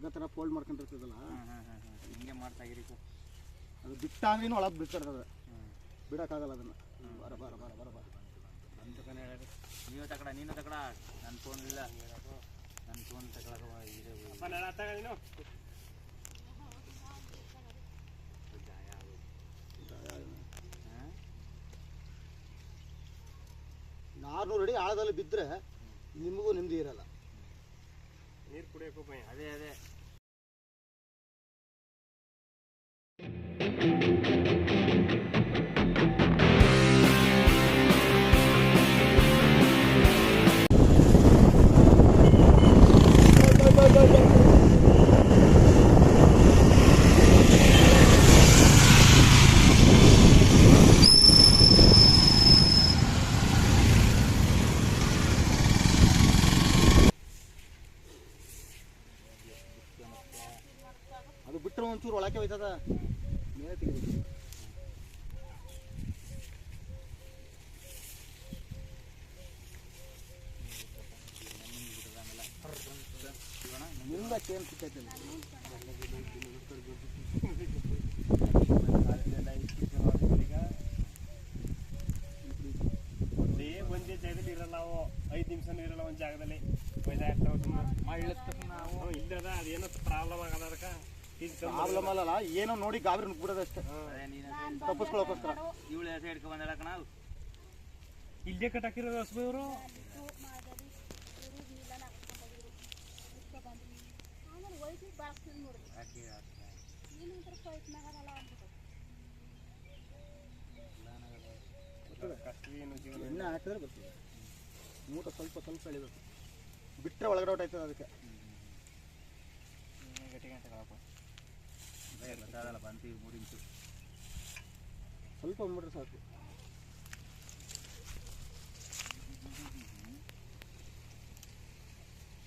ಹಗ್ಗ ಥರ ಫೋಲ್ಡ್ ಮಾಡ್ಕೊಂಡಿರ್ತದಲ್ಲ? ಹಾಂ ಹಾಂ ಹಾಂ ಹಾಂ. ಹಿಂಗೆ ಮಾಡ್ತಾಗಿರಿ ಸರ್ ಅದು ಬಿಟ್ಟ ಅಂದ್ರೂ ಒಳಗೆ ಬಿಟ್ಕೊಡ್ತದೆ ಬಿಡಕ್ಕಾಗಲ್ಲ ಬಿಡೋಕ್ಕಾಗಲ್ಲ ಅದನ್ನು. ಬರ ಬರ ಬರ ಬರ ಬರ. ಕಣ ಹೇಳಿ ನೀವು ತಕಡ ನೀನು ತಕಡ ನನ್ನ ಫೋನ್ ಇಲ್ಲ. ನನ್ನ ಫೋನ್ ಹಾಂ? ನಾರ್ನೂರು ಅಡಿ ಆಳದಲ್ಲಿ ಬಿದ್ದರೆ ನಿಮಗೂ ನೆಮ್ಮದಿ ಇರಲ್ಲ ನೀರು ಕುಡಿಯೋಕೆ ಅದೇ ಅದೇ. ಒಂಚೂರು ಒಳಕ್ಕೆ ಹೋಯ್ತದ? ಮೇಲೆ ತೆಗಿಬೇಕು. ನಿಮ್ಗೆ ಚೇನ್ ಸಿಕ್ಕೈತೆ ಒಂದೇ ಜಾಗದಲ್ಲಿ ಇರಲ್ಲ ಅವು. ಐದು ನಿಮಿಷನೂ ಇರಲ್ಲ ಒಂದು ಜಾಗದಲ್ಲಿ. ಒಯ್ದ ಇರ್ತಾವ ಸುಮ್ಮನೆ ನಾವು ನಾವು ಇಲ್ಲದ ಅದೇನೋ ಪ್ರಾಬ್ಲಮ್ ಆಗದ ಅದಕ್ಕೆ. ಪ್ರಾಬ್ಲಮ್ ಅಲ್ಲಲ್ಲ ಏನೋ ನೋಡಿ ಗಾಬರಿ ನುಗ್ಬಿಡೋದಷ್ಟೇ ಅದೇ ನೀನು ತಪ್ಪಿಸ್ಕೊಳ್ಳೋಕೋಸ್ಕರ ಇವಳು ಹೆಸರು ಹಿಡ್ಕೊ ಬಂದಳ ಕಣ ಇಲ್ಲೇ ಕಟ್ಟಾಕಿರೋದು ಹೊಸಬ ಇವರು ಎಣ್ಣೆ ಹಾಕಿದ್ರೆ ಬರ್ತದೆ ಮೂಟ ಸ್ವಲ್ಪ ಸ್ವಲ್ಪ ಎಳಿಬೇಕು. ಬಿಟ್ಟರೆ ಒಳಗಡೆ ಔಟ್ ಆಯ್ತದೆ ಅದಕ್ಕೆ. ಗಟ್ಟಿಗೆ ಅಂತ ಹೇಳಪ್ಪ ಗೊತ್ತಾಗಲ್ಲ ಬಂತು ಈಗ ಮೂರು ಇಂಚು ಸ್ವಲ್ಪ ಬಂದ್ಬಿಟ್ರೆ ಸಾಕು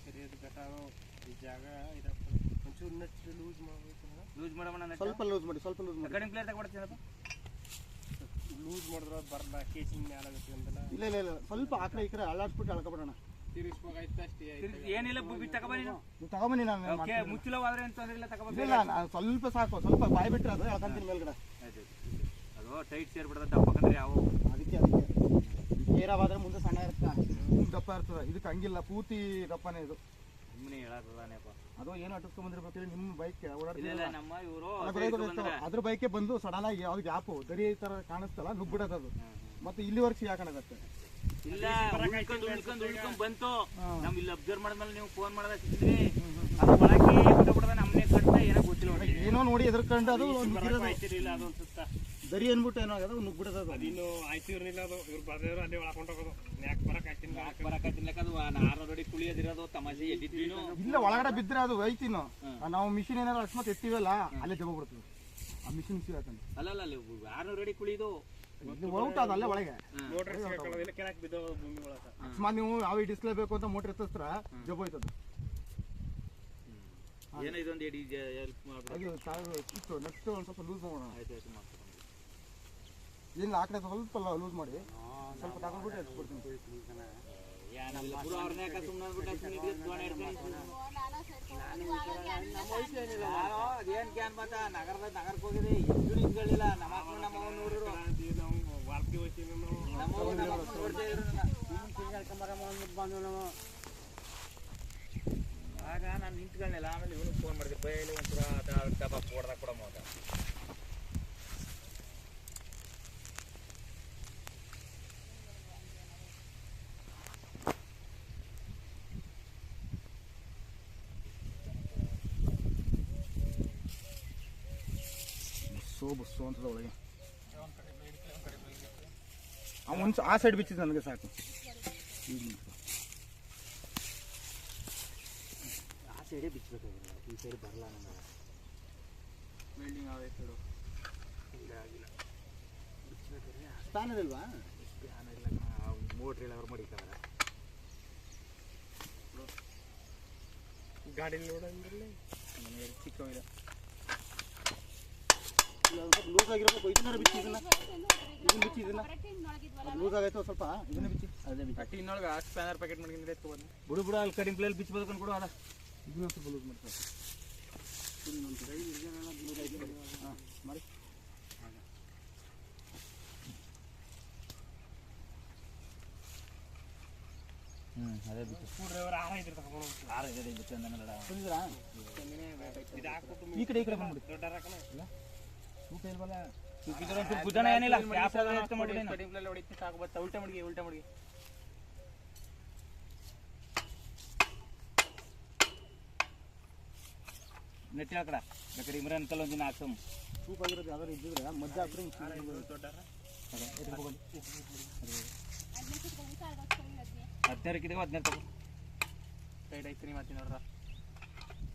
ಸರಿ ಅದು ಕಟ್ಟಾವು ಈ ಜಾಗ ಇದಪ್ಪ ಒಂಚೂರು ನೆಟ್ ಲೂಸ್ ಮಾಡ್ಬೇಕು ಲೂಸ್ ಮಾಡೋಣ ಸ್ವಲ್ಪ ಲೂಸ್ ಮಾಡಿ ಸ್ವಲ್ಪ ಲೂಸ್ ಮಾಡಿ ಕಡಿಮೆ ಪ್ಲೇಟ್ ತಗೊಡ್ತೀನಪ್ಪ ಲೂಸ್ ಮಾಡಿದ್ರೆ ಬರಲ್ಲ ಕೇಸಿಂಗ್ ಮ್ಯಾಲ ಅಂದಲ್ಲ ಇಲ್ಲ ಇಲ್ಲ ಇಲ್ಲ ಸ್ವಲ್ಪ ಆ ಕಡೆ ಈ ಕಡೆ ಅಳ್ಳಾಡ್ಸ್ಬಿಟ್ಟು ಅಳ್ಕೊಬಿಡೋಣ ತಿರ್ಗಿಸ್ಬೇಕಾಯ್ತು ಅಷ್ಟೇ ಏನಿಲ್ಲ ತಗೊಂಬನ್ನಿ ನಾನು. ಮುಚ್ಚಲವಾದ್ರೆ ಇಲ್ಲ ಇಲ್ಲ ನಾನು ಸ್ವಲ್ಪ ಸಾಕು ಸ್ವಲ್ಪ ಬಾಯಿ ಬಿಟ್ಟರೆ ಅದು ಎಳ್ಕೊಂತೀನಿ ಮೇಲ್ಗಡೆ. ಅದು ಟೈಟ್ ಸೇರ್ಬಿಡ್ತದೆ ದಪ್ಪಕಂದ್ರೆ ಯಾವ ಅದಕ್ಕೆ ಅದಕ್ಕೆ. ಏರವಾದ್ರೆ ಮುಂದೆ ಸಣ್ಣ ಇರುತ್ತೆ? ಮುಂದೆ ದಪ್ಪ ಇರ್ತದೆ. ಇದಕ್ಕೆ ಹಂಗಿಲ್ಲ ಪೂರ್ತಿ ದಪ್ಪನೇ ಇದು. ಸುಮ್ಮನೆ ಹೇಳೋದಾನೇಪ್ಪ ಅದು ಏನು ಅಟ್ಟಿಸ್ಕೊಂಡ್ ಬಂದಿರ್ಬೇಕು ನಿಮ್ಮ ಬೈಕ್ ಇಲ್ಲ ಇಲ್ಲ ಓಡಾಡ್ತಿಲ್ಲ ನಮ್ಮ ಇವರು ಅದ್ರ ಬೈಕೆ ಬಂದು ಸಡನ್ ಆಗಿ ಯಾವ್ದು ಯಾಪು ದರಿ ಈ ತರ ಕಾಣಿಸ್ತಲ್ಲ ನುಗ್ಬಿಡೋದು ಅದು. ಮತ್ತೆ ಇಲ್ಲಿವರೆಗೆ ಸಿಗಾಕಣಗತ್ತೆ ಇಲ್ಲ ಉಳ್ಕೊಂಡು ಉಳ್ಕೊಂಡು ಉಳ್ಕೊಂಡು ಬಂತು. ನಮ್ ಇಲ್ಲಿ ಅಬ್ಸರ್ವ್ ಮಾಡಿದ್ಮೇಲೆ ನೀವು ಫೋನ್ ಮಾಡದ ಸಿಕ್ಕಿದ್ರಿ. ಅದು ಒಳಗೆ ಬಿಟ್ಬಿಡದ ನಮ್ಮನೆ ಕಟ್ಟ ಏನೋ ಗೊತ್ತಿಲ್ಲ ನೋಡಿ ಏನೋ ನೋಡಿ ಎದ್ರಕಂಡು ಅದು ಆಯ್ತಿರ್ಲಿಲ್ಲ ಅದು ಸುತ್ತ ದರಿ ಅನ್ಬಿಟ್ಟು ಏನೋ ಆಗದ ನುಗ್ಬಿಡದ ಅದು. ಅದಿನ್ನು ಆಯ್ತು ಇರ್ಲಿಲ್ಲ ಅದು. ಇವ್ರು ಬರ್ದೇವ್ರು ಅಲ್ಲೇ ಒಳಕೊಂಡು ಹೋಗೋದು. ಯಾಕೆ ಬರಕ್ ಆಯ್ತಿಲ್ಲ? ಯಾಕೆ ಬರಕತ್ತಿಲ್ಲ ಅದು ಆರು ನೋಡಿ ಕುಳಿಯೋದಿರೋದು ತಮಾಷೆ ಎದ್ದಿದ್ವಿನು. ಇಲ್ಲ ಒಳಗಡೆ ಬಿದ್ದರೆ ಅದು ಐತಿನ ನಾವು ಮಿಷಿನ್ ಏನಾದ್ರು ಅಕಸ್ಮಾತ್ ಎತ್ತಿವಲ್ಲ ಅಲ್ಲೇ ಜಮ ಬಿಡ್ತೀವಿ ಆ ಮಿಷಿನ್ ಸಿಗಾಕಂಡು ಅಲ್ಲ ಅಲ್ಲ ಅಲ್ಲಿ ಆರು ರೆಡಿ ಕುಳಿದು ಇದು ಔಟ್ ಒಳಗೆ. ಮೋಟ್ರ್ ಸಿಗಾಕೊಳ್ಳೋದಿಲ್ಲ ಕೆಳಕ್ಕೆ ಬಿದ್ದೋದು ಭೂಮಿ ಒಳಗೆ ಅಕಸ್ಮಾತ್ ನೀವು ಯಾವ ಡಿಸ್ಪ್ಲೇ ಬೇಕು ಅಂತ ಮೋಟರ್ ಎತ್ತಿಸ್ತ್ರ ಜಬ ಹೋಯ್ತದು. ಏನೋ ಇದೊಂದು ಎಡಿ ಹೆಲ್ಪ್ ಮಾಡ್ಬಿಡು ಅದು ತಾವು ಇತ್ತು. ನೆಕ್ಸ್ಟ್ ಒಂದು ಸ್ವಲ್ಪ ಲೂಸ್ ಮಾಡೋಣ. ಆಯ್ತು ಆಯ್ತು ಮಾಡ್ತೀನಿ ಏನಿಲ್ಲ ಆ ಕಡೆ ಸ್ವಲ್ಪ ಲೂಸ್ ಮಾಡಿ. ಸ್ವಲ್ಪ ತಗೊಂಡ್ಬಿಟ್ಟು ಎತ್ಬಿಡ್ತೀನಿ ಏನಿಲ್ಲ ಬಿಡು ಅವ್ರನ್ನೇ ಯಾಕೆ ಸುಮ್ಮನೆ ಅಂದ್ಬಿಟ್ಟು ಸುಮ್ಮನೆ ಇದ್ದು ದೋಣಿ ಹಿಡ್ಕೊಂಡು ನಾನು ಅದೇನ್ ಕ್ಯಾನ್ ಬಂತ ನಗರದ ನಗರಕ್ಕೆ ಹೋಗಿದೆ ಎಷ್ಟು ನಿಂತ್ಕೊಳ್ಳಿಲ್ಲ. ನಮ್ಮ ಅಪ್ಪ ನಮ್ಮ ಅವ್ವ ಆಗ ನಾನು ನಿಂತ್ಕೊಳ್ಳಿಲ್ಲ ಆಮೇಲೆ ಇವನು ಫೋನ್ ಮಾಡಿದೆ ಬೈಲಿ ಒಂಚೂರ ಡಬ್ಬ ಕೊಡ್ದಾಗ ಕೊಡಮ್ಮ ಅಂತ ಬಸ್ಸು ಬಸ್ಸು ಅಂತದ ಒಳಗೆ ಆ ಒಂದು ಆ ಸೈಡ್ ಬಿಚ್ಚಿದೆ ನನಗೆ ಸಾಕು. ಆ ಸೈಡೇ ಬಿಚ್ಚಬೇಕಾಗಿಲ್ಲ ಈ ಸೈಡ್ ಬರಲ್ಲ ನನಗೆ. ವೆಲ್ಡಿಂಗ್ ಆಗೈತೆ ಆಗಿಲ್ಲ ಸ್ಪ್ಯಾನರ್ ಇಲ್ವಾ ಮೋಟ್ರ್ ಎಲ್ಲ ಮಡಿತಾರೆ ಗಾಡಿ ನೋಡಂದ್ರಲ್ಲಿ ಚಿಕ್ಕವಿಲ್ಲ ಇಲ್ಲ ಒಂದು ಸ್ವಲ್ಪ ಲೂಸ್ ಆಗಿರೋ ಇದನ್ನ ಬಿಚ್ಚಿ ಇದನ್ನ ಇದನ್ನ ಬಿಚ್ಚಿ ಇದನ್ನ ಲೂಸ್ ಆಗೈತೆ ಸ್ವಲ್ಪ ಇದನ್ನ ಬಿಚ್ಚಿ ಅದೇ ಬಿಚ್ಚಿ ಅಟ್ಟಿ ಇನ್ನೊಳಗೆ ಆ ಸ್ಪ್ಯಾನರ್ ಪ್ಯಾಕೆಟ್ ಮಾಡ್ಕೊಂಡು ಎತ್ಕೊಬಂದು ಬಿಡು ಬಿಡು ಅಲ್ಲಿ ಕಡಿಮೆ ಪ್ಲೇಲ್ ಬಿಚ್ಚಬೇಕು ಕೊಡು ಅದ ಇದನ್ನ ಸ್ವಲ್ಪ ಲೂಸ್ ಮಾಡ್ತಾರೆ ಹಾಂ ಮಾಡಿ ಹ್ಞೂ ಅದೇ ಬಿತ್ತು ಸ್ಕ್ರೂ ಡ್ರೈವರ್ ಆರ ಇದ್ರೆ ತಗೊಂಡು ಹೋಗ್ತೀನಿ. ಆರು ಇದೆ ಬಿತ್ತು ಅಂದನಲ್ಲ ಬಂದಿದ್ರಾ ಇದು ಹಾಕ್ಬಿಟ್ಟು ಈ ಕಡೆ ಈ ಕಡೆ ಬಂದ್ಬಿಡಿ ದೊಡ್ಡ ಹಾಕಣ ಸೂಪ ಇಲ್ವಲ್ಲ ಏನಿಲ್ಲ ಕ್ಯಾಪ್ ಎತ್ತು ಮಾಡಿ ಕಡಿಮೆ ಹೊಡಿತಿ ಸಾಕು ಬತ್ತ ಉಲ್ಟಾ ಮಡಿಗೆ ಉಲ್ಟಾ ಮಡಿಗೆ. ನೆಟ್ಟಿ ಹಾಕಡ ಬೇಕಾದ್ರೆ ಇಮ್ರಾನ್ ಕಲ್ ಒಂದಿನ ಹಾಕ್ಸಮ್ ಸೂಪ್ ಆಗಿರೋದು ಯಾವ್ದಾರು ಇದ್ದಿದ್ರೆ ಮಜ್ಜೆ ಹಾಕ್ರೆ ದೊಡ್ಡ ಹದಿನಾರಕ್ಕಿದೆ ಹದಿನಾರು ತಗೋ. ಸೈಡ್ ಐತಿ ನೀವು ಮಾತಿ ನೋಡ್ರ.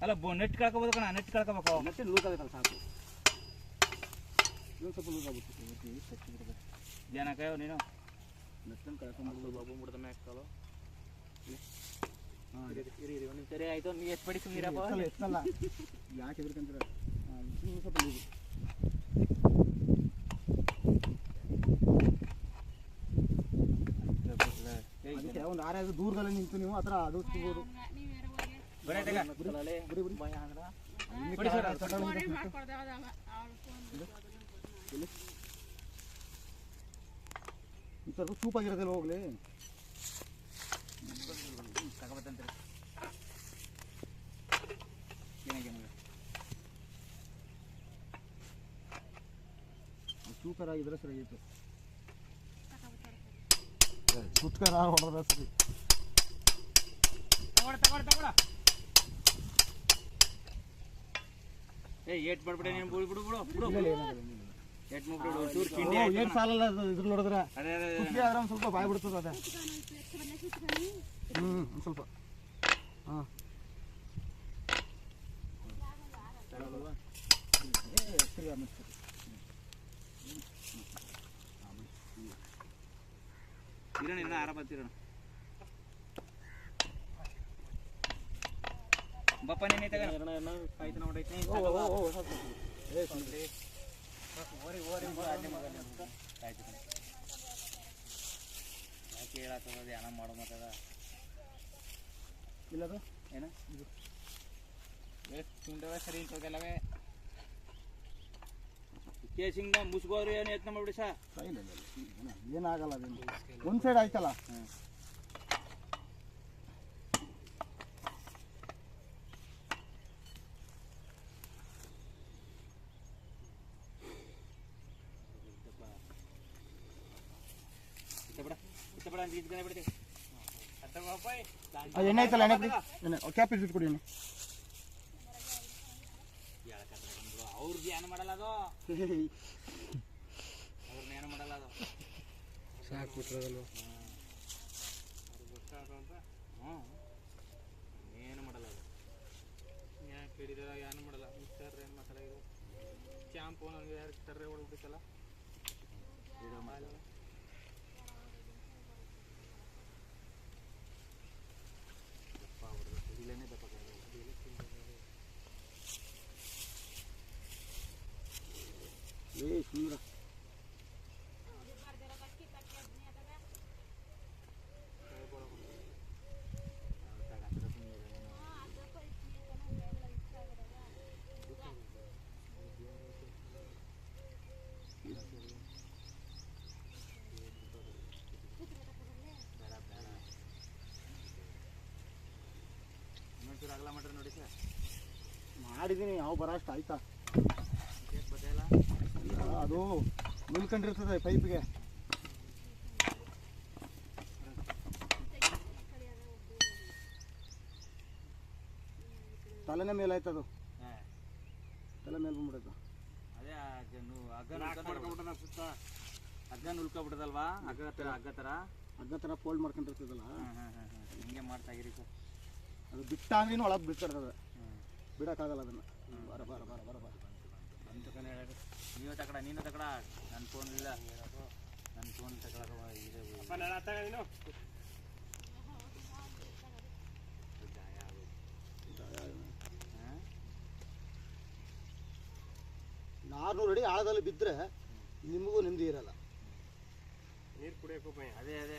ಅಲ್ಲ ಬೊ ನೆಟ್ ಕಳ್ಕೊಬೋದು ಕಣ ನೆಟ್ ಕಳ್ಕೊಬೇಕು. ಮತ್ತೆ ಲೂಕ್ ಆಗುತ್ತಲ್ಲ ಸಾಕು. ಇನ್ನೊಂದು ನೀನು ನೆಟ್ಟನ್ನು ಕಳ್ಕೊಂಡ್ಬಿಡ್ಬೋದು ಬಾಬು ಮುಡ್ದ ಮ್ಯಾಕ್ ಕಾಲು ಹಾಂ ಇರಿ ಇರಿ ಒಂದು ಸರಿ ಆಯ್ತು ನೀವು ಎಷ್ಟು ಪಡಿ ಸುಮ್ಮನಿರಪ್ಪ ಯಾಕೆ ಹೆದರ್ಕಂತೀರ ಹಾಂ ಸ್ವಲ್ಪ ಲೂಸು ಅದಕ್ಕೆ ಆರಾರು ದೂರದಲ್ಲಿ ನಿಂತು ನೀವು ಆ ಥರ ಅದು ಸಿಗ್ಬೋದು ಬರೀ ಬಿಡಿ ಭಯ ಅಂದ್ರ ಸ್ವಲ್ಪ ಸೂಪ್ ಆಗಿರೋದಿಲ್ಲ ಹೋಗ್ಲಿ ತಗೋಬತ್ತಂತ್ರಿ ಏನಾಗಿ ಸೂಪರ್ ಆಗಿದ್ರೆ ಸರಿ ಆಗಿತ್ತು ಸುಟ್ಕರ ಹೊಡೆದ್ರೆ ಸರಿ ತಗೊಳ ತಗೊಳ ತಗೊಳ ಏ ಏಟ್ ಮಾಡ್ಬಿಡ ನೀನು ಬಿಡು ಬಿಡು ಬಿಡು ಬಿಡು ಏನ್ ಸಾಲಲ್ಲ ಸುಟ್ಕೆ ಆದ್ರೆ ಒಂದು ಸ್ವಲ್ಪ ಬಾಯ್ ಬಿಡ್ತದೆ ಅದೇ. ಹ್ಞೂ ಸ್ವಲ್ಪ. ಹಾಂ. ಇರೋಣ ಇರೋಣ ಆರಾಮ ಬರ್ತಿರೋಣ ಬಪ್ಪ ನೀನೆ ಐತೆ ಆಯ್ತು ನೋಡೈತಿ ಯಾಕೆ ಹೇಳತ್ತದ ಏನ ಮಾಡೋ ಮಾತದ ಇಲ್ಲದ ಏನ ಇದು ತಿಂಡವ ಸರಿ ಹೋಗಲ್ಲವೇ ಕೇಸಿಂದ ಮುಸ್ಗೋರು ಏನು ಯತ್ನ ಮಾಡ್ಬಿಡಿ ಸರ್ ಏನಾಗಲ್ಲ ಒಂದು ಸೈಡ್ ಆಯ್ತಲ್ಲ ಅದು ಎಣ್ಣೆ ಆಯ್ತಲ್ಲ ಎಣ್ಣೆ ಬಿಡಿ ಎಣ್ಣೆ ಕ್ಯಾಪ್ ಇಟ್ಟು ಕೊಡಿ ಎಣ್ಣೆ. ಅವ್ರದ್ದು ಏನು ಮಾಡಲ್ಲ ಅದು ಅವ್ರನ್ನ ಏನು ಮಾಡಲ್ಲ ಅದು ಸಾಕು ಬಿಟ್ರದಲ್ವ ಹ್ಞೂ ಏನು ಮಾಡಲ್ಲ ಅದು ಯಾಕೆ ಕೇಳಿದಾರ ಏನು ಮಾಡಲ್ಲ ಮಿಕ್ಸರ್ ಏನು ಇದು ಚಾಂಪು ನನಗೆ ಯಾರು ಕರ್ರೆ ಹೊಡ್ಬಿಟ್ಟಿತ್ತಲ್ಲ ಇನ್ನೊಂಚೂರು ಅಗಲ ಮಾಡ್ರಿ ನೋಡಿ ಸರ್. ಮಾಡಿದ್ದೀನಿ ಯಾವ ಬರ ಅಷ್ಟು ಆಯ್ತಾ? ಇಲ್ಲ, ಅದು ನಿಲ್ಕೊಂಡಿರ್ತದೆ ಪೈಪ್ಗೆ. ತಲೆನೇ ಮೇಲೆ ಆಯ್ತದು ಹಾಂ. ತಲೆ ಮೇಲೆ ಬಂದ್ಬಿಡೈತೆ ಅದೇ ಆ ಜನ್ನು ಹಗ್ಗ ಹಗ್ಗ ಅಗ್ಗ ಹಗ್ಗ ಥರ ಅಗ್ಗ ಥರ ಹಗ್ಗ ಥರ ಫೋಲ್ಡ್ ಮಾಡ್ಕೊಂಡಿರ್ತದಲ್ಲ? ಹಾಂ ಹಾಂ ಹಾಂ ಹಾಂ. ಹಿಂಗೆ ಮಾಡ್ತಾ ಇರಿ ಸರ್. ಅದು ಬಿಟ್ಟ ಅಂದ್ರೂ ಒಳಗೆ ಬಿಟ್ಕೊಡ್ತದೆ ಹ್ಞೂ ಬಿಡೋಕ್ಕಾಗಲ್ಲ ಅದನ್ನು. ಬರ ಬರ ಬರ ಬರ ಬರ. ಅಂತ ಕಣೆ ನೀನು ನೀವು ತಕಡ ನೀನು ತಕಡ. ನನ್ನ ಫೋನ್ ಇಲ್ಲ. ನನ್ನ ಫೋನ್ ತಕಡ ಇದೆ ಅಪ್ಪ ನಾನು ಅತ್ತಾಗ ನೀನು. ಗಾಯ ಆಗೋದು ಹಾಂ? ನಾರ್ನೂರು ಅಡಿ ಆಳದಲ್ಲಿ ಬಿದ್ದರೆ ನಿಮಗೂ ನೆಮ್ಮದಿ ಇರಲ್ಲ. ನೀರು ಕುಡಿಯೋಕೆ ಅದೇ ಅದೇ.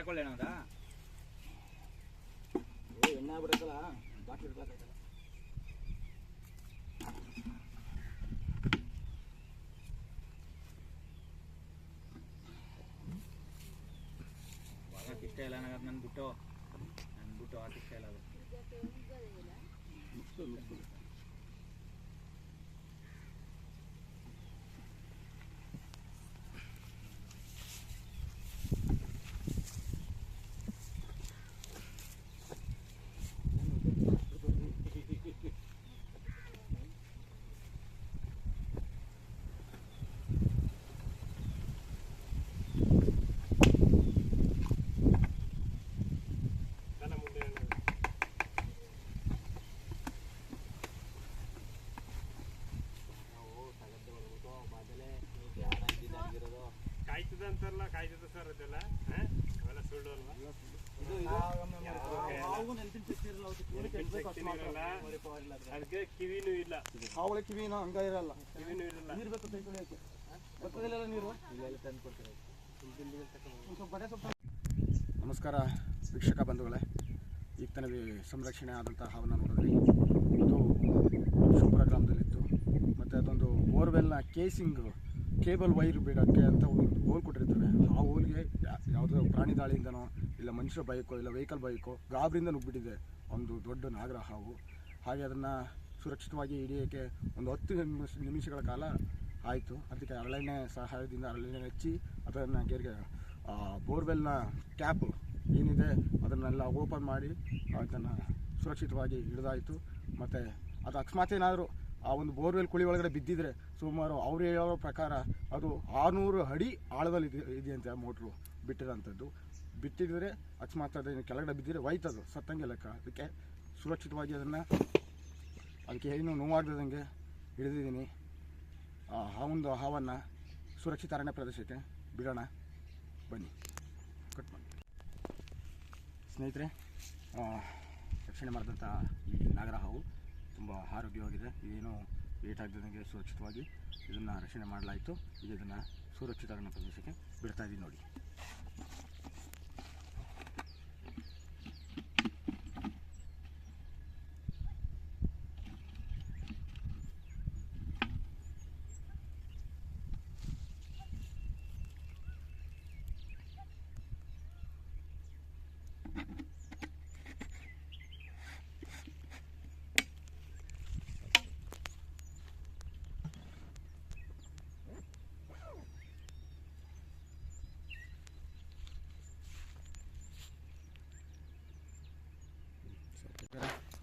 ಕೊಳ್ಳೇಣ ಅದಾ ಎಣ್ಣೆ ಆಗ್ಬಿಡಕ್ಕಲ್ಲ ಬಾಟ್ಲಿ ಇಡ್ಬೇಕಾಯ್ತಲ್ಲ ಆಗಕ್ಕೆ ಇಷ್ಟ ಇಲ್ಲ ನನಗೆ ನನ್ನ ಬಿಟ್ಟು. ನನ್ನ ಬಿಟ್ಟು ಆಟ ಇಷ್ಟ ಇಲ್ಲ ಅದು ದನ ಮುಂದೆ ಏನು? ಕಾಯ್ತದ ಅಂತಾರಲ್ಲ ಕಾಯ್ತದ ಸರ್ ಅದೆಲ್ಲ ಹಾ? ಅವೆಲ್ಲ ಸುಳ್ಳು ಅಲ್ವಾ ಹಾವು ನೆನ್ಪಿನ ಶಕ್ತಿ ಇರಲ್ಲ ಅವಕ್ಕೆ ಕಿವಿ ಕೆಟ್ಟಬೇಕು ಅಷ್ಟು ಮಾತ್ರ ಇರಲ್ಲ. ಅದಕ್ಕೆ ಕಿವಿನೂ ಇಲ್ಲ ಹಾವುಗಳ ಕಿವಿನ ಹಂಗ ಇರಲ್ಲ. ನೀರು ಬೇಕು ಕೈ ತೊಳೆಯೋಕೆ. ಬರ್ತದಿಲ್ಲ ನೀರು? ನಮಸ್ಕಾರ ವೀಕ್ಷಕ ಬಂಧುಗಳೇ. ಈಗ ತಾನೇ ಸಂರಕ್ಷಣೆ ಆದಂಥ ಹಾವನ್ನ ನೋಡಿದ್ರಿ. ಇದು ಶಿವಪುರ ಗ್ರಾಮದಲ್ಲಿತ್ತು. ಮತ್ತು ಅದೊಂದು ಬೋರ್ವೆಲ್ನ ಕೇಸಿಂಗ್ ಕೇಬಲ್ ವೈರ್ ಬಿಡೋಕ್ಕೆ ಅಂತ ಒಂದು ಹೋಲ್ ಕೊಟ್ಟಿರ್ತಾರೆ. ಆ ಹೋಲ್ಗೆ ಯಾವುದೋ ಪ್ರಾಣಿ ದಾಳಿಯಿಂದನೋ ಇಲ್ಲ ಮನುಷ್ಯ ಬೈಕೋ ಇಲ್ಲ ವೆಹಿಕಲ್ ಬೈಕೋ ಗಾಬರಿಂದ ನುಗ್ಗಿಬಿಟ್ಟಿದೆ ಒಂದು ದೊಡ್ಡ ನಾಗರ ಹಾವು ಹಾಗೆ ಅದನ್ನು ಸುರಕ್ಷಿತವಾಗಿ ಹಿಡಿಯೋಕ್ಕೆ ಒಂದು ಹತ್ತು ನಿಮಿಷ ನಿಮಿಷಗಳ ಕಾಲ ಆಯಿತು. ಅದಕ್ಕೆ ಅರಳೆಣ್ಣೆ ಸಹಾಯದಿಂದ ಅರಳೆಣ್ಣೆ ಹಚ್ಚಿ ಅದನ್ನು ಗೇರ್ಗೆ ಬೋರ್ವೆಲ್ನ ಕ್ಯಾಪ್ ಏನಿದೆ ಅದನ್ನೆಲ್ಲ ಓಪನ್ ಮಾಡಿ ಅದನ್ನು ಸುರಕ್ಷಿತವಾಗಿ ಹಿಡಿದಾಯಿತು. ಮತ್ತು ಅದು ಅಕಸ್ಮಾತ್ ಏನಾದರೂ ಆ ಒಂದು ಬೋರ್ವೆಲ್ ಕುಳಿ ಒಳಗಡೆ ಬಿದ್ದಿದ್ರೆ ಸುಮಾರು ಅವ್ರು ಹೇಳೋ ಪ್ರಕಾರ ಅದು ಆರುನೂರು ಅಡಿ ಆಳದಲ್ಲಿ ಇದೆ ಅಂತ ಮೋಟ್ರು ಬಿಟ್ಟಿರೋಂಥದ್ದು. ಬಿಟ್ಟಿದ್ರೆ ಅಕಸ್ಮಾತ್ ಅದೇನು ಕೆಳಗಡೆ ಬಿದ್ದಿದ್ರೆ ಹೋಯ್ತದು. ಸತ್ತಂಗೆ ಲೆಕ್ಕ. ಅದಕ್ಕೆ ಸುರಕ್ಷಿತವಾಗಿ ಅದನ್ನು ಅದಕ್ಕೆ ಏನು ನೋವಾಗದಂಗೆ ಹಿಡಿದಿದ್ದೀನಿ. ಆ ಒಂದು ಹಾವನ್ನು ಸುರಕ್ಷಿತ ಅರಣ್ಯ ಪ್ರದೇಶಕ್ಕೆ ಬಿಡೋಣ. ಬನ್ನಿ. ಕಟ್ ಮಾಡಿ. ಸ್ನೇಹಿತರೆ ರಕ್ಷಣೆ ಮಾಡಿದಂಥ ಈ ನಾಗರ ಹಾವು ತುಂಬ ಆರೋಗ್ಯವಾಗಿದೆ. ಏನು ಏಟಾಗದಂಗೆ ಸುರಕ್ಷಿತವಾಗಿ ಇದನ್ನು ರಕ್ಷಣೆ ಮಾಡಲಾಯಿತು. ಈಗ ಇದನ್ನು ಸುರಕ್ಷಿತ ಅರಣ್ಯ ಪ್ರದೇಶಕ್ಕೆ ಬಿಡ್ತಾಯಿದ್ದೀನಿ ನೋಡಿ.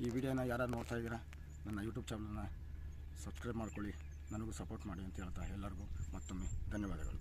ಈ ವಿಡಿಯೋನ ಯಾರು ನೋಡ್ತಾ ಇದ್ದೀರಾ, ನನ್ನ ಯೂಟ್ಯೂಬ್ ಚಾನಲ್ನ ಸಬ್ಸ್ಕ್ರೈಬ್ ಮಾಡ್ಕೊಳ್ಳಿ. ನನಗೂ ಸಪೋರ್ಟ್ ಮಾಡಿ ಅಂತ ಹೇಳ್ತಾ ಎಲ್ಲರಿಗೂ ಮತ್ತೊಮ್ಮೆ ಧನ್ಯವಾದಗಳು.